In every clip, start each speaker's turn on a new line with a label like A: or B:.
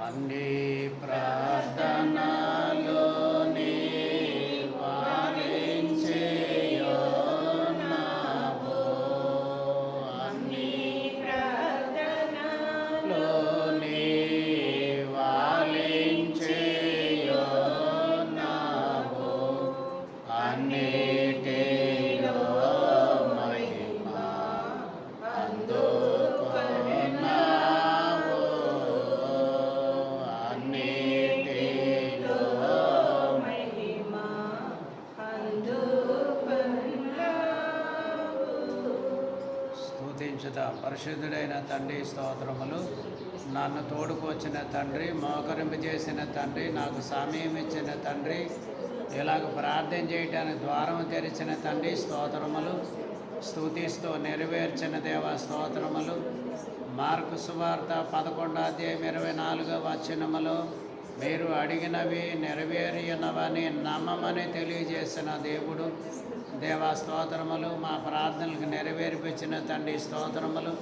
A: అన్ని ప్రార్థనలోని పరిశుద్ధ పరిశుద్ధుడైన తండ్రి స్తోత్రములు. నన్ను తోడుకొచ్చిన తండ్రి మోకరింపు చేసిన తండ్రి నాకు సమయం ఇచ్చిన తండ్రి ఇలాగ ప్రార్థన చేయటానికి ద్వారం తెరిచిన తండ్రి స్తోత్రములు. స్థుతిస్తూ నెరవేర్చిన దేవ స్తోత్రములు. మార్కు సువార్త పదకొండో అధ్యాయం ఇరవై నాలుగో వచనములో మీరు అడిగినవి నెరవేరినవని నమ్మమని తెలియజేసిన దేవుడు. దేవా స్తోత్రములు మా ప్రార్థనలకు నెరవేర్పించిన తండ్రి స్తోత్రములు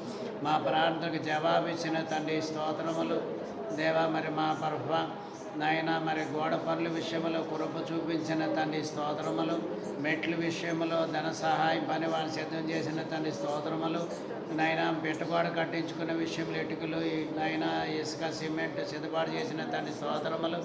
A: మా ప్రార్థనకు జవాబిచ్చిన తండ్రి స్తోత్రములు. దేవా మరి మా పర్వ నాయన మరి గోడ పనుల విషయంలో కురప చూపించిన తండ్రి స్తోత్రములు మెట్ల విషయంలో ధన సహాయం పని వాళ్ళు సిద్ధం చేసిన తండ్రి స్తోత్రములు. నాయన పెట్టుబడి కట్టించుకున్న విషయంలో ఇటుకలు నైనా నాయన ఇసుక సిమెంట్ సిద్ధపాటు చేసిన తండ్రి స్తోత్రములు.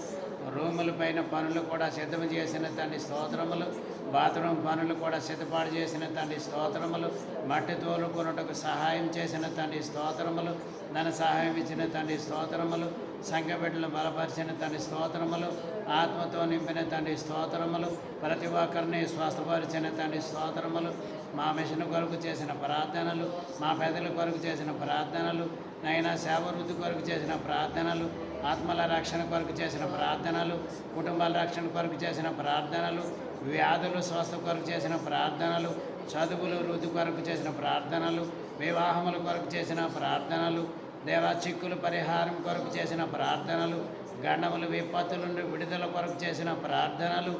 A: రూముల పైన పనులు కూడా సిద్ధం చేసిన తండ్రి స్తోత్రములు. బాత్రూమ్ పనులు కూడా సిద్ధపాటు చేసిన తండ్రి స్తోత్రములు మట్టి తోలుకొనుటకు సహాయం చేసిన తండ్రి స్తోత్రములు ధన సహాయం ఇచ్చిన తండ్రి స్తోత్రములు సంఘ బిడ్డలు బలపరిచిన తండ్రి స్తోత్రములు ఆత్మతో నింపిన తండ్రి స్తోత్రములు ప్రతి ఒక్కరిని స్వస్థపరిచిన తండ్రి స్తోత్రములు మా మిషన్ కొరకు చేసిన ప్రార్థనలు మా పెద్దల కొరకు చేసిన ప్రార్థనలు నైనా సేవ వృద్ధి కొరకు చేసిన ప్రార్థనలు ఆత్మల రక్షణ కొరకు చేసిన ప్రార్థనలు కుటుంబాల రక్షణ కొరకు చేసిన ప్రార్థనలు వ్యాధులు స్వస్థ కొరకు చేసిన ప్రార్థనలు చదువులు వృద్ధి కొరకు చేసిన ప్రార్థనలు వివాహముల కొరకు చేసిన ప్రార్థనలు దేవా చిక్కులు పరిహారం కొరకు చేసిన ప్రార్థనలు గండములు విపత్తుల నుండి విడుదల కొరకు చేసిన ప్రార్థనలు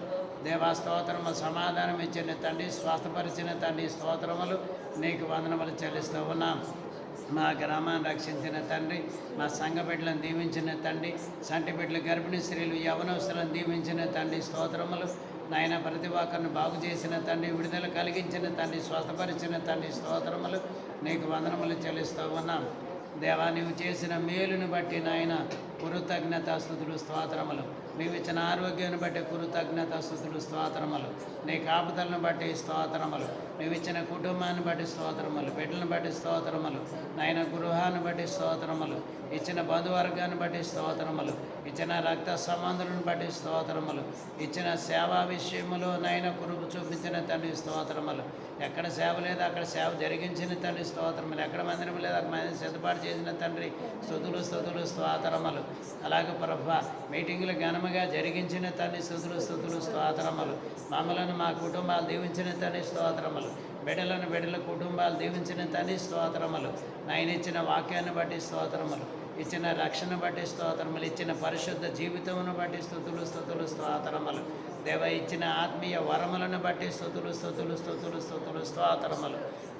A: దేవా స్తోత్రము సమాధానం ఇచ్చిన తండ్రి స్వస్థపరిచిన తండ్రి స్తోత్రములు నీకు వందనములు చెల్లిస్తూ ఉన్నాం. మా గ్రామాన్ని రక్షించిన తండ్రి మా సంఘ బిడ్డలను దీవించిన తండ్రి సంటి బిడ్డలు గర్భిణీ స్త్రీలు యవనవస్తులను దీవించిన తండ్రి స్తోత్రములు నాయన ప్రతి ఒక్కరిని బాగు చేసిన తండ్రి విడుదల కలిగించిన తండ్రి స్వస్థపరిచిన తండ్రి స్తోత్రములు నీకు వందనములు చెల్లిస్తూ ఉన్నాం. దేవా నీవు చేసిన మేలుని బట్టి నాయన కృతజ్ఞత స్థుతులు స్తోత్రములు. నీవు ఇచ్చిన ఆరోగ్యాన్ని బట్టి కృతజ్ఞత స్థుతులు స్తోత్రములు. నీ కాపుదలను బట్టి స్తోత్రములు. నీవు ఇచ్చిన కుటుంబాన్ని బట్టి స్తోత్రములు. బిడ్డలను బట్టి స్తోత్రములు. నాయన గృహాన్ని బట్టి స్తోత్రములు. ఇచ్చిన బంధువర్గాన్ని బట్టి స్తోత్రములు. ఇచ్చిన రక్త సంబంధులను బట్టి స్తోత్రములు. ఇచ్చిన సేవా విషయములో నైన కురుపు చూపించిన తండ్రి స్తోత్రములు. ఎక్కడ సేవ లేదు అక్కడ సేవ జరిగించిన తండ్రి స్తోత్రములు. ఎక్కడ మందిరం లేదు అక్కడ మందిరం సిద్ధపాటు చేసిన తండ్రి స్థుతులు స్థుతులు స్తోత్రములు. అలాగే ప్రభ మీటింగులు ఘనముగా జరిగించిన తండ్రి స్థుతులు స్థుతులు స్తోత్రములు. మమ్మలను మా కుటుంబాలు దీవించిన తని స్తోత్రములు. బిడ్డలను బిడ్డల కుటుంబాలు దీవించిన తండ్రి స్తోత్రములు. నాయన ఇచ్చిన వాక్యాన్ని బట్టి స్తోత్రములు. ఇచ్చిన రక్షణ బట్టి స్తోత్రములు. ఇచ్చిన పరిశుద్ధ జీవితమును బట్టి స్థుతులు స్థుతులు స్తోత్రములు. దేవ ఇచ్చిన ఆత్మీయ వరములను బట్టి స్థుతులు స్థుతులు స్థుతులు స్థుతులు స్తోత్రములు.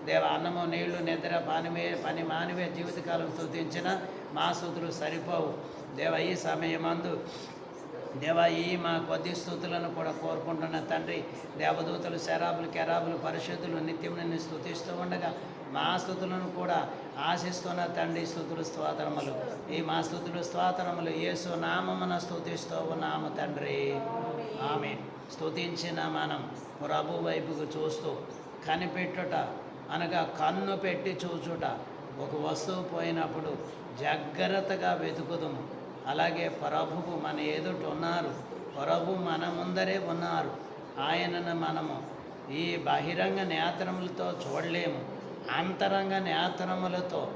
A: దేవ అన్నము నీళ్ళు నిద్ర పానివే పని మానివే జీవితకాలం స్థుతించిన మా స్థుతులు సరిపోవు. దేవ ఈ సమయమందు దేవా ఈ మా కొద్ది స్థుతులను కూడా కోరుకుంటున్న తండ్రి దేవదూతలు శరాబులు కెరాబులు పరిశుద్ధులు నిత్యం నిన్ను స్థుతిస్తూ ఉండగా మా స్థుతులను కూడా ఆశిస్తున్న తండ్రి స్థుతులు స్తోత్రములు. ఈ మా స్థుతులు స్తోత్రములు యేసు నామమున స్థుతిస్తూ ఉన్నాము తండ్రి. ఆమె స్థుతించిన మనం ప్రభు వైపుకు చూస్తూ కనిపెట్టుట అనగా కన్ను పెట్టి చూచుట ఒక వస్తువు పోయినప్పుడు జాగ్రత్తగా వెతుకుదుము. అలాగే ప్రభువు మన ఎదుట ఉన్నారు. ప్రభు మన ముందరే ఉన్నారు. ఆయనను మనము ఈ బహిరంగ నేత్రములతో చూడలేము. అంతరంగ నేత్రములతో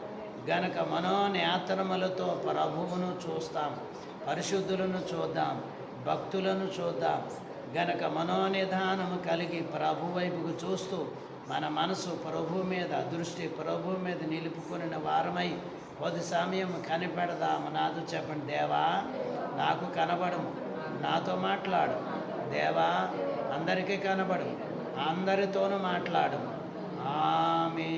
A: గనక మనోనేత్రములతో ప్రభువును చూస్తాం. పరిశుద్ధులను చూద్దాం. భక్తులను చూద్దాం. గనక మనోనిధానము కలిగి ప్రభు వైపుకు చూస్తూ మన మనసు ప్రభు మీద దృష్టి ప్రభు మీద నిలుపుకుని వారమై కొద్ది సమయం కనిపెడదాము. నాతో చెప్పండి దేవా నాకు కనబడము. నాతో మాట్లాడు. దేవా అందరికీ కనబడు అందరితోనూ మాట్లాడు ఆమె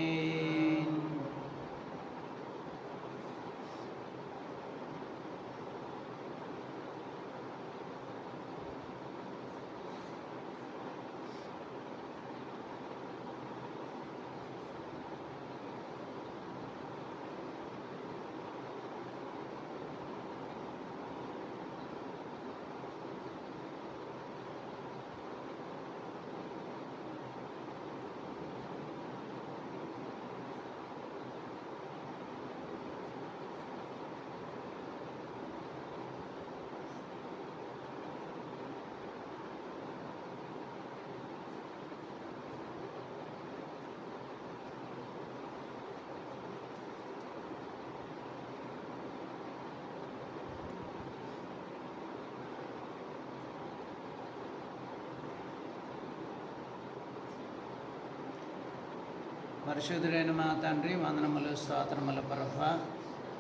A: పరిశుద్ధుడైన మా తండ్రి వందనములు స్తోత్రములు ప్రభ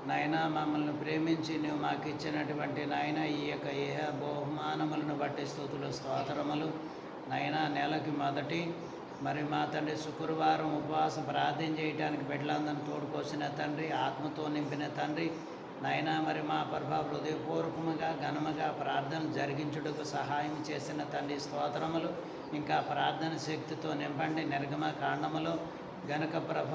A: నాయన మమ్మల్ని ప్రేమించి నువ్వు మాకు ఇచ్చినటువంటి నాయన ఈ యొక్క ఏహ బహుమానములను బట్టి స్థుతులు స్తోత్రములు. నాయన నెలకి మొదటి మరి మా తండ్రి శుక్రవారం ఉపవాసం ప్రార్థన చేయడానికి బిడ్డలందరిని తోడుకొచ్చిన తండ్రి ఆత్మతో నింపిన తండ్రి. నాయన మరి మా ప్రభ హృదయపూర్వకముగా ఘనముగా ప్రార్థన జరిగించుటకు సహాయం చేసిన తండ్రి స్తోత్రములు. ఇంకా ప్రార్థన శక్తితో నింపండి నిర్గమ కాండములో. గనక ప్రభ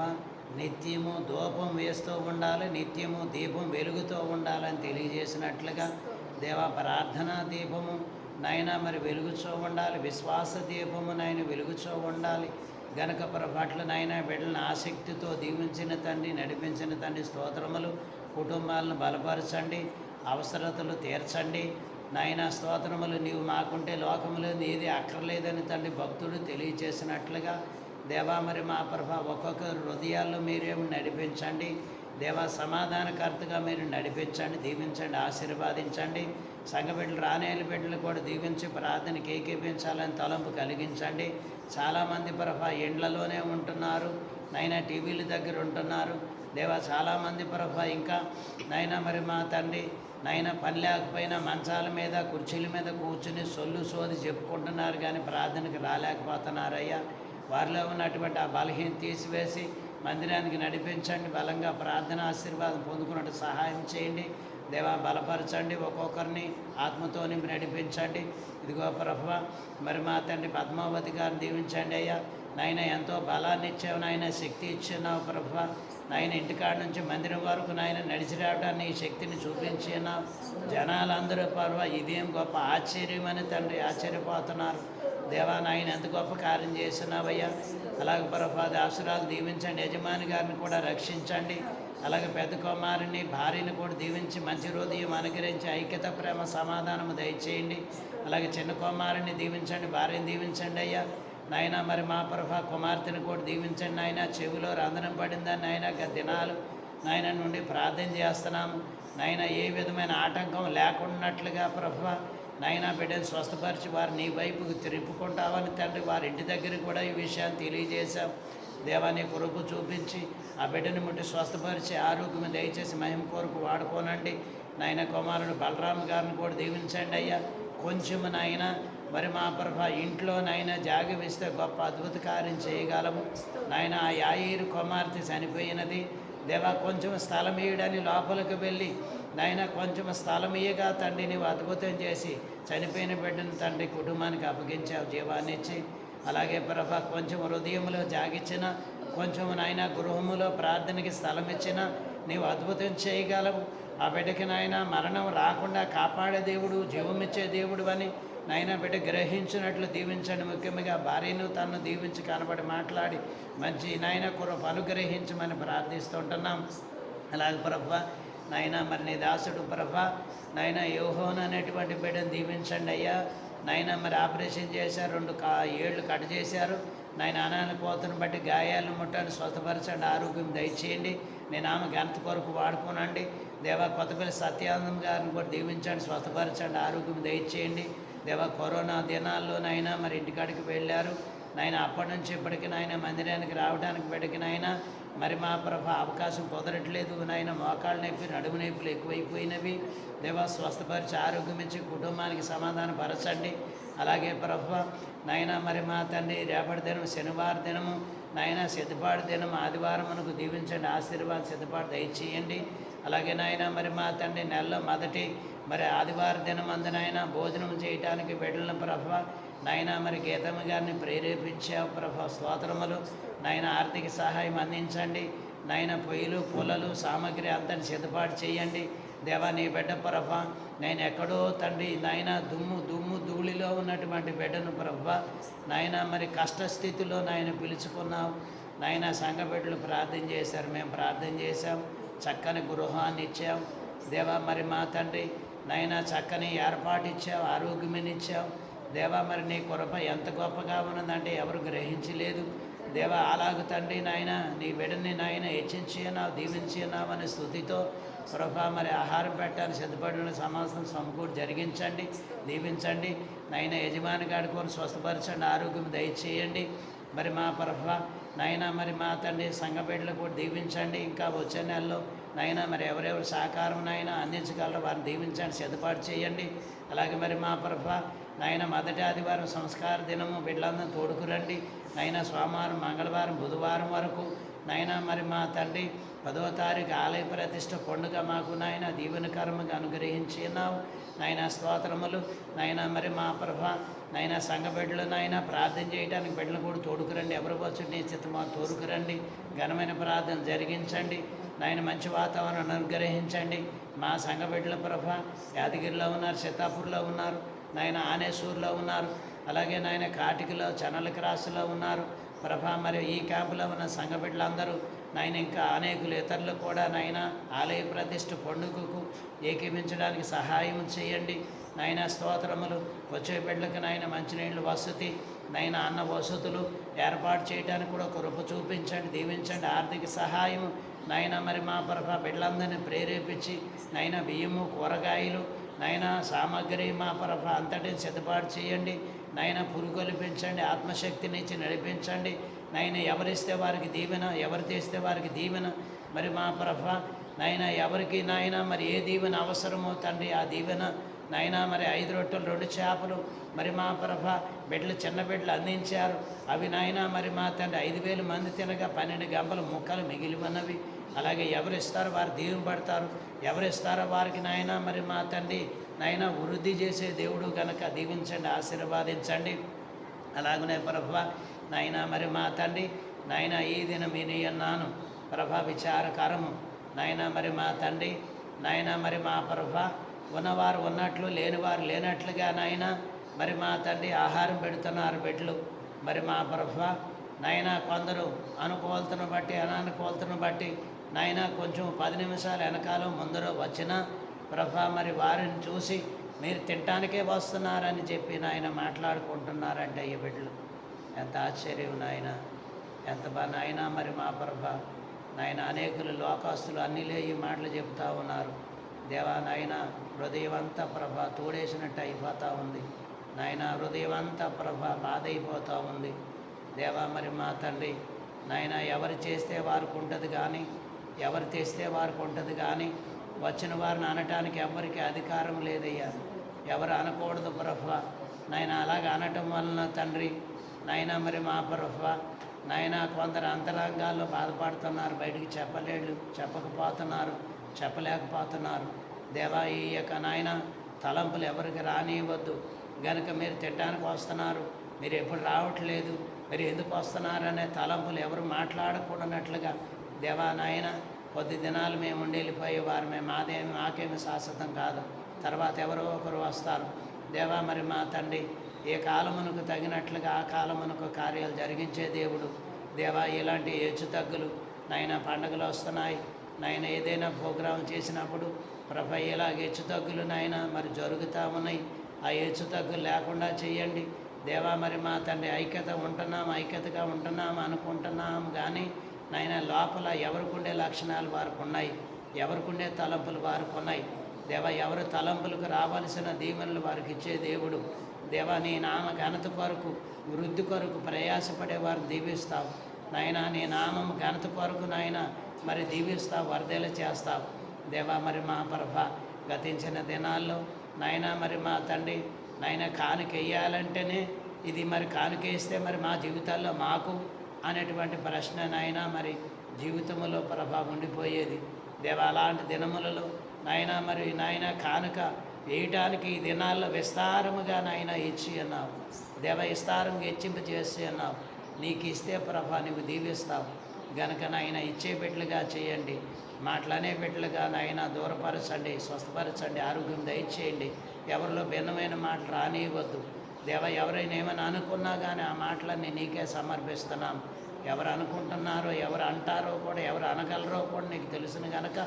A: నిత్యము ధూపం వేస్తూ ఉండాలి నిత్యము దీపం వెలుగుతూ ఉండాలని తెలియజేసినట్లుగా దేవా ప్రార్థనా దీపము నాయన మరి వెలుగుచూ ఉండాలి విశ్వాస దీపము నాయన వెలుగుచూ ఉండాలి. గనక ప్రభాట్లు నాయన బిడ్డలను ఆసక్తితో దీవించిన తండ్రి నడిపించిన తండ్రి స్తోత్రములు కుటుంబాలను బలపరచండి అవసరతలు తీర్చండి. నాయన స్తోత్రములు నీవు మాకుంటే లోకములు నీది అక్కర్లేదని తండ్రి భక్తుడు తెలియచేసినట్లుగా దేవా మరి మా ప్రభ ఒక్కొక్క హృదయాల్లో మీరేమి నడిపించండి. దేవా సమాధానకర్తగా మీరు నడిపించండి దీవించండి ఆశీర్వాదించండి. సంఘ బిడ్డలు రానేలు బిడ్డలు కూడా దీవించి ప్రార్థనకి ఏకీపించాలని తలంపు కలిగించండి. చాలామంది ప్రభ ఇండ్లలోనే ఉంటున్నారు నైనా టీవీల దగ్గర ఉంటున్నారు. దేవా చాలామంది ప్రభ ఇంకా నైనా మరి మా తండ్రి నైనా పని లేకపోయినా మంచాల మీద కుర్చీల మీద కూర్చుని సొల్లు సోది చెప్పుకుంటున్నారు కానీ ప్రార్థనకి రాలేకపోతున్నారయ్యా. వారిలో ఉన్నటువంటి ఆ బలహీన తీసివేసి మందిరానికి నడిపించండి. బలంగా ప్రార్థన ఆశీర్వాదం పొందుకున్నట్టు సహాయం చేయండి. దేవా బలపరచండి. ఒక్కొక్కరిని ఆత్మతో నింపి నడిపించండి. ఇదిగో ప్రభ మరి మా తండ్రి పద్మావతి గారిని దీవించండి అయ్యా. నాయన ఎంతో బలాన్ని ఇచ్చావు నాయన శక్తి ఇచ్చినావు ప్రభ. నాయన ఇంటికాడ నుంచి మందిరం వరకు నాయన నడిచి రావడానికి ఈ శక్తిని చూపించినావు జనాలందరూ పర్వ ఇదేం గొప్ప ఆశ్చర్యమని తండ్రి ఆశ్చర్యపోతున్నారు. దేవా నాయన ఎంత గొప్ప కార్యం చేసినావయ్యా అలాగే ప్రభా దాసురాలు దీవించండి యజమాని గారిని కూడా రక్షించండి. అలాగే పెద్ద కుమారుని భార్యని కూడా దీవించి మంచి హృదయం అనుగ్రహించి ఐక్యత ప్రేమ సమాధానము దయచేయండి. అలాగే చిన్న కుమారుని దీవించండి భార్యని దీవించండి అయ్యా. నాయన మరి మా ప్రభ కుమార్తెను కూడా దీవించండి నాయన. చెవిలో రంధ్రం పడిందని నాయన? గత దినాలు నాయన నుండి ప్రార్థన చేస్తున్నాము. నాయన ఏ విధమైన ఆటంకం లేకున్నట్లుగా ప్రభ నాయన బిడ్డను స్వస్థపరిచి వారు నీ వైపుకు తిరుపుకుంటావని తండ్రి వారి ఇంటి దగ్గర కూడా ఈ విషయాన్ని తెలియజేశాం దేవాన్ని కొరకు చూపించి ఆ బిడ్డని ముట్టి స్వస్థపరిచి ఆరోగ్యం దయచేసి మహిమ కొరకు వాడుకోనండి. నాయన కుమారుడు బలరామ్ గారిని కూడా దీవించండి అయ్యా. కొంచెం నాయన మరి మా ప్రభ ఇంట్లో నాయన జాగవిస్తే గొప్ప అద్భుత కార్యం చేయగలము. నాయన ఆ యాయిరు కుమార్తె చనిపోయినది. దేవా కొంచెం స్థలం ఇయ్యడని లోపలికి వెళ్ళి నాయన కొంచెం స్థలం ఇయ్యగా తండ్రి నీవు అద్భుతం చేసి చనిపోయిన బిడ్డను తండ్రి కుటుంబానికి అప్పగించావు జీవాన్ని ఇచ్చి. అలాగే ప్రభ కొంచెం హృదయంలో జాగిచ్చిన కొంచెం నాయన గృహములో ప్రార్థనకి స్థలం ఇచ్చిన నీవు అద్భుతం చేయగలవు. ఆ బిడ్డకి నాయన మరణం రాకుండా కాపాడే దేవుడు జీవమిచ్చే దేవుడు అని నాయన బిడ్డ గ్రహించినట్లు దీవించండి. ముఖ్యంగా భార్యను తను దీవించి కనబడి మాట్లాడి మంచి నాయన కొరకు అనుగ్రహించమని ప్రార్థిస్తుంటున్నాం అలాగే ప్రభ నాయన మరి నీ దాసుడు ప్రభ నాయన యోహోన్ అనేటువంటి బిడ్డను దీవించండి అయ్యా. నాయన మరి ఆపరేషన్ చేశారు రెండు కా ఏళ్ళు కట్ చేశారు. నాయన అనాన్ని పోతుని బట్టి గాయాలను ముట్టని స్వస్థపరచండి ఆరోగ్యం దయచేయండి. నేను ఆమె ఘనత కొరకు వాడుకోనండి. దేవా కొత్తపల్లి సత్యానందం గారిని కూడా దీవించండి స్వస్థపరచండి ఆరోగ్యం దయచేయండి. దేవా కరోనా దినాల్లోనైనా మరి ఇంటికాడికి వెళ్ళారు. నాయన అప్పటి నుంచి ఇప్పటికి నాయన మందిరానికి రావడానికి బిడ్డకి నాయన మరి మా ప్రభ అవకాశం కుదరట్లేదు. నాయన మోకాళ్ళ నొప్పి నడుము నొప్పులు ఎక్కువైపోయినవి. దేవా స్వస్థపరిచి ఆరోగ్యం ఇచ్చి కుటుంబానికి సమాధాన పరచండి. అలాగే ప్రభ నాయన మరి మా తండ్రి రేపటి దినం శనివారం దినము నాయన సిద్ధపాటు దినం ఆదివారం మనకు దీవించండి. ఆశీర్వాదం సిద్ధపాటు దయచేయండి. అలాగే నాయన మరి మా తండ్రి నెలలో మొదటి మరి ఆదివార దినం అందునైనా భోజనం చేయటానికి వెళ్ళిన ప్రభ నాయన మరి గీతమ్మ గారిని ప్రేరేపించావు ప్రభ స్తోత్రములు. నాయన ఆర్థిక సహాయం అందించండి. నాయన పొయ్యిలు పూలలు సామాగ్రి అంతటి సిద్ధపాటు చేయండి. దేవా నీ బిడ్డ ప్రభ నేను ఎక్కడో తండ్రి నాయన దుమ్ము దుమ్ము ధూళిలో ఉన్నటువంటి బిడ్డను ప్రభ నాయన మరి కష్టస్థితిలో నాయన పిలుచుకున్నావు. నాయన సంఘ బిడ్డలు ప్రార్థన చేశారు. మేము ప్రార్థన చేశాం. చక్కని గృహాన్ని ఇచ్చాం. దేవా మరి మా తండ్రి నాయన చక్కని ఏర్పాటు ఇచ్చావు ఆరోగ్యమని ఇచ్చావు దేవా మరి నీ కృప ఎంత గొప్పగా ఉన్నదంటే ఎవరు గ్రహించలేదు. దేవా అలాగు తండ్రి నాయన నీ బిడ్డని నాయన హెచ్చించి ఉన్నావు దీవించి అనే స్థుతితో ప్రభా మరి ఆహారం పెట్టాలని సిద్ధపడిన సమాసం సమకూడి జరిగించండి దీవించండి. నాయన యజమాని గాడి కొని స్వస్థపరచండి ఆరోగ్యం దయచేయండి. మరి మా ప్రభ నాయన మరి మా తండ్రి సంఘ బిడ్డలు కూడా దీవించండి. ఇంకా వచ్చే నెలలో నైనా మరి ఎవరెవరు సహకారం నైనా అందించగలరో వారిని దీవించండి సిద్ధపాటు చేయండి. అలాగే మరి మా ప్రభ నాయన మొదటి ఆదివారం సంస్కార దినము బిడ్డలందరూ తోడుకురండి. నైనా సోమవారం మంగళవారం బుధవారం వరకు నైనా మరి మా తండ్రి పదవ తారీఖు ఆలయ ప్రతిష్ట పండుగ మాకు నాయన దీవెనకరముగా అనుగ్రహించి ఉన్నావు. నాయన స్తోత్రములు. నాయన మరి మా ప్రభ నైనా సంఘ బిడ్డలు నాయన ప్రార్థన చేయడానికి బిడ్డలు కూడా తోడుకురండి. ఎవరు వచ్చి నీ చిత్తమా తోడుకురండి. ఘనమైన ప్రార్థన జరిగించండి. నాయన మంచి వాతావరణం అనుగ్రహించండి. మా సంఘ బిడ్డల ప్రభ యాదగిరిలో ఉన్నారు సీతాపూర్లో ఉన్నారు నాయన ఆనేసూర్లో ఉన్నారు అలాగే నాయన కాటికలో చనల క్రాసులో ఉన్నారు. ప్రభా మరి ఈ క్యాంపులో ఉన్న సంఘ బిడ్డలందరూ నాయన ఇంకా అనేకులు ఇతరులు కూడా నాయన ఆలయ ప్రతిష్ఠ పండుగకు ఏకీపించడానికి సహాయం చేయండి. నాయన స్తోత్రములు వచ్చే బిడ్డలకు నాయన మంచినీళ్ళు వసతి నైనా అన్న వసతులు ఏర్పాటు చేయడానికి కూడా కృప చూపించండి దీవించండి. ఆర్థిక సహాయం నైనా మరి మా ప్రభ బిడ్డలందరినీ ప్రేరేపించి నాయన బియ్యము కూరగాయలు నైనా సామాగ్రి మా ప్రభ అంతటిని సిద్ధపాటు చేయండి. నైనా పురుగులు పెంచండి ఆత్మశక్తినిచ్చి నడిపించండి. నైనా ఎవరిస్తే వారికి దీవెన ఎవరు తీస్తే వారికి దీవెన. మరి మా ప్రభ నైనా ఎవరికి నాయన మరి ఏ దీవెన అవసరమో తండ్రి ఆ దీవెన. నాయన మరి ఐదు రొట్టెలు రెండు చేపలు. మరి మా ప్రభ బిడ్డలు చిన్న బిడ్డలు అందించారు. అవి నాయన మరి మా తండ్రి ఐదు వేలు మంది తినగా పన్నెండు గంపల ముక్కలు మిగిలి ఉన్నవి. అలాగే ఎవరు ఇస్తారో వారు దీవెనపడతారు ఎవరు ఇస్తారో వారికి నాయన మరి మా తండ్రి నాయన వృద్ధి చేసే దేవుడు కనుక దీవించండి ఆశీర్వాదించండి. అలాగనే ప్రభ నాయన మరి మా తండ్రి నాయన ఈ దినం విని అన్నాను ప్రభ విచారకరము. నాయన మరి మా తండ్రి నాయన మరి మా ప్రభ ఉన్నవారు ఉన్నట్లు లేనివారు లేనట్లుగా నాయన మరి మా తండ్రి ఆహారం పెడుతున్నారు బిడ్డలు మరి మా ప్రభ నాయన కొందరు అనుకూలతను బట్టి అనానుకూలతను బట్టి నాయన కొంచెం పది నిమిషాలు వెనకాల ముందర వచ్చిన ప్రభ మరి వారిని చూసి మీరు తినటానికే వస్తున్నారని చెప్పి నాయన మాట్లాడుకుంటున్నారంటే ఈ బిడ్డలు ఎంత ఆశ్చర్యం నాయన. ఎంత బా నాయన మరి మా ప్రభ. నాయన అనేకులు లోకాస్తులు అన్నిలే ఈ మాటలు చెబుతూ ఉన్నారు. దేవా నాయన హృదయం అంతా ప్రభ తోడేసినట్టు అయిపోతూ ఉంది. నాయన హృదయం అంతా ప్రభ బాధ అయిపోతూ ఉంది. దేవా మరి మా తండ్రి నాయన ఎవరు చేస్తే వారికి ఉంటుంది కానీ ఎవరు తెస్తే వారికి ఉంటుంది కానీ వచ్చిన వారిని అనటానికి ఎవరికి అధికారం లేదయ్యా. ఎవరు అనకూడదు ప్రభ. నాయన అలాగ అనటం వలన తండ్రి నాయన మరి మా ప్రభ నాయన కొందరు అంతరంగాల్లో బాధపడుతున్నారు బయటికి చెప్పలేడు చెప్పకపోతున్నారు చెప్పలేకపోతున్నారు. దేవా ఈ యొక్క నాయన తలంపులు ఎవరికి రానివ్వద్దు. గనుక మీరు తినడానికి వస్తున్నారు మీరు ఎప్పుడు రావట్లేదు మీరు ఎందుకు వస్తున్నారనే తలంపులు ఎవరు మాట్లాడకూడనట్లుగా దేవా నాయన కొద్ది దినాలు మేము ఉండి వెళ్ళిపోయేవారు మేము మాదేమి మాకేమి శాశ్వతం కాదు. తర్వాత ఎవరో ఒకరు వస్తారు. దేవా మరి మా తండ్రి ఏ కాలమునకు తగినట్లుగా ఆ కాలమునకు కార్యాలు జరిగించే దేవుడు. దేవా ఇలాంటి హెచ్చు తగ్గులు నాయన పండుగలు వస్తున్నాయి. నాయన ఏదైనా ప్రోగ్రాం చేసినప్పుడు ప్రభ ఇలాగ హెచ్చు తగ్గులు నాయన మరి జరుగుతూ ఉన్నాయి. ఆ హెచ్చుతగ్గు లేకుండా చేయండి దేవా మరి మా తండ్రి ఐక్యత ఉంటున్నాం ఐక్యతగా ఉంటున్నాం అనుకుంటున్నాం కానీ నాయన లోపల ఎవరికుండే లక్షణాలు వారికి ఉన్నాయి ఎవరికుండే తలంపులు వారికి ఉన్నాయి దేవ ఎవరు తలంపులకు రావాల్సిన దీవెనలు వారికి ఇచ్చే దేవుడు. దేవా నీ నామ ఘనత కొరకు వృద్ధి కొరకు ప్రయాసపడే వారు దీవిస్తావు. నాయన నీ నామం ఘనత కొరకు నాయన మరి దీవిస్తావు వరదలు చేస్తావు. దేవా మరి మా ప్రభ గతించిన దినాల్లో నాయన మరి మా తండ్రి నాయన కానుక వేయాలంటేనే ఇది మరి కానుక వేస్తే మరి మా జీవితాల్లో మాకు అనేటువంటి ప్రశ్న నాయన మరి జీవితంలో ప్రభావం ఉండిపోయేది. దేవా అలాంటి దినములలో నాయన మరి నాయన కానుక వేయటానికి ఈ దినాల్లో విస్తారముగా నాయన ఇచ్చి అన్నావు. దేవ విస్తారంగా హెచ్చింపు చేసి అన్నావు. నీకు ఇస్తే ప్రభా నువ్వు దీవిస్తావు. గనక నాయన ఇచ్చే బిడ్డలుగా చేయండి. మాట్లానే బిడ్డలుగా నాయన దూరపరచండి స్వస్థపరచండి ఆరోగ్యం దయచేయండి. ఎవరిలో భిన్నమైన మాటలు రానివ్వద్దు. దేవ ఎవరైనా ఏమైనా అనుకున్నా కానీ ఆ మాటలన్నీ నీకే సమర్పిస్తున్నాం. ఎవరు అనుకుంటున్నారో ఎవరు అంటారో కూడా ఎవరు అనగలరో కూడా నీకు తెలుసును కనుక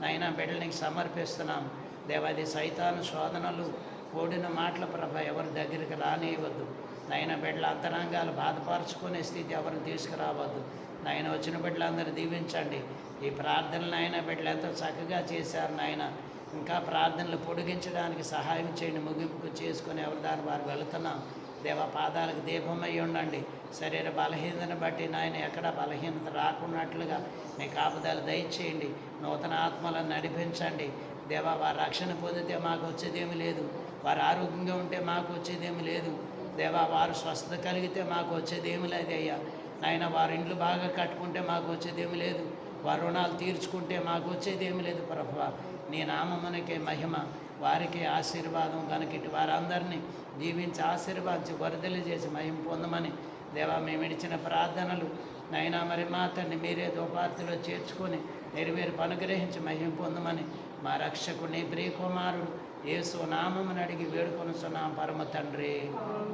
A: నాయన బిడ్డలు నీకు సమర్పిస్తున్నాం. దేవాది సైతాను శోధనలు. కూడిన మాటల ప్రభ ఎవరి దగ్గరికి రానివ్వద్దు. నాయన బిడ్డల అంతరంగాలు బాధపరచుకునే స్థితి ఎవరిని తీసుకురావద్దు. నాయన వచ్చిన బిడ్డలందరూ దీవించండి. ఈ ప్రార్థనలు నాయన బిడ్డలు ఎంతో చక్కగా చేశారు నాయన ఇంకా ప్రార్థనలు పొడిగించడానికి సహాయం చేయండి. ముగింపుకు చేసుకుని ఎవరి దాని వారు వెళుతున్నాం. దేవ పాదాలకు దీపమై ఉండండి. శరీర బలహీనతను బట్టి నాయన ఎక్కడ బలహీనత రాకున్నట్లుగా మీ కాపుదాలు దయచేయండి. నూతన ఆత్మలను నడిపించండి. దేవా వారు రక్షణ పొందితే మాకు వచ్చేదేమీ లేదు. వారు ఆరోగ్యంగా ఉంటే మాకు వచ్చేదేమి లేదు. దేవా వారు స్వస్థత కలిగితే మాకు వచ్చేదేమి లేదు అయ్యా. నాయన వారి ఇండ్లు బాగా కట్టుకుంటే మాకు వచ్చేదేమి లేదు. వారు రుణాలు తీర్చుకుంటే మాకు వచ్చేదేమి లేదు ప్రభావ. నీ నామమునకే మహిమ వారికి ఆశీర్వాదం కనుక ఇటు వారందరినీ దీవించి ఆశీర్వాదించి వరదలు చేసి మహిమ పొందమని దేవా మేము ఇచ్చిన ప్రార్థనలు నైనా మరి మా తండ్రి మీరే దోపార్తిలో చేర్చుకొని నెరవేర్పు అనుగ్రహించి మహిమ పొందమని మా రక్షకుని ప్రియకుమారుడు యేసు నామమును అడిగి వేడుకొనుచున్నాం. పరమ తండ్రి.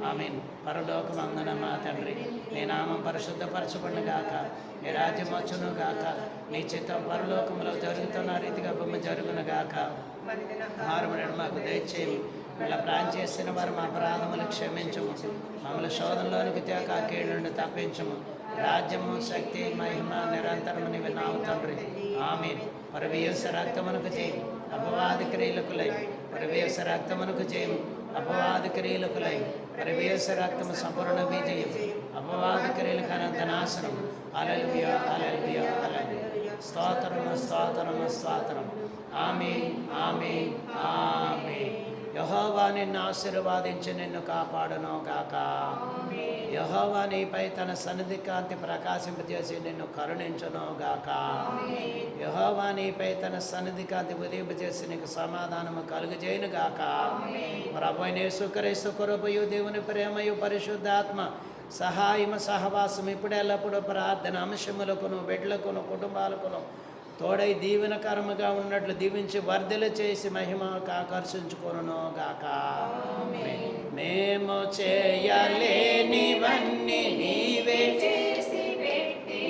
A: ఆమెన్. పరలోకమందున మా తండ్రి. నీ నామం పరిశుద్ధపరచబడిన గాక నీ రాజ్యం వచ్చును గాక నీ చిత్తం పరలోకంలో జరుగుతున్న రీతిగా బొమ్మ జరుగును గాక మారుమడు మాకు దయచేయి. ఇలా ప్లాన్ చేసిన వారు మా అపరాధములు క్షమించము. మమ్మల్ని శోధనలోనికి తేక కీడు నుండి తప్పించము. రాజ్యము శక్తి మహిమ నిరంతరము నీవి నావు తండ్రి. ఆమె పరవేశ రక్తమునకు చేయి అపవాది క్రియలకులై పరవేశ రక్తమునకు చేయము అపవాది క్రియలకులై పరవేశ రక్తము సంపూర్ణ విజయం అపవాది క్రియలకు అనంత నాశనం అలలుయ అలలుయ అలలుయ స్తోత్రము స్తోత్రము స్తోత్రం ఆమె ఆమె ఆమె యహోవా నిన్ను ఆశీర్వాదించి నిన్ను కాపాడును గాక. యహోవా నీపై తన సన్నిధి కాంతి ప్రకాశింపజేసి నిన్ను కరుణించును గాక. యహోవా నీపై తన సన్నిధి కాంతి ఉదయింపజేసి నీకు సమాధానము కలుగజేయను గాక. ప్రభు సుకరేసు కొరపయు దేవుని ప్రేమయు పరిశుద్ధాత్మ సహాయము సహవాసం ఇప్పుడెల్లప్పుడు ప్రార్థన అంశములకును బిడ్డలకును కుటుంబాలకును తోడై దీవెనకరముగా ఉన్నట్లు దీవించి వర్ధలు చేసి మహిమ ఆకర్షించుకొను గాక. మేము చేయలేనివన్నీ నీవే.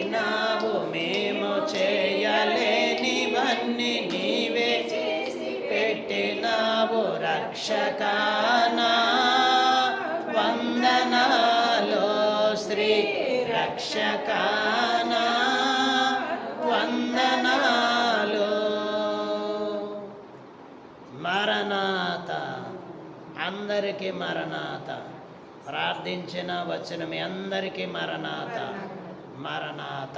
A: నావు మేము చేయలేనివన్నీ నీవే. పెట్టినావు రక్షకానా. వందనాలో శ్రీ రక్షకానా. అందరికీ మరణాత. ప్రార్థించిన వచ్చిన మీ అందరికీ మరణాత. మరణాత.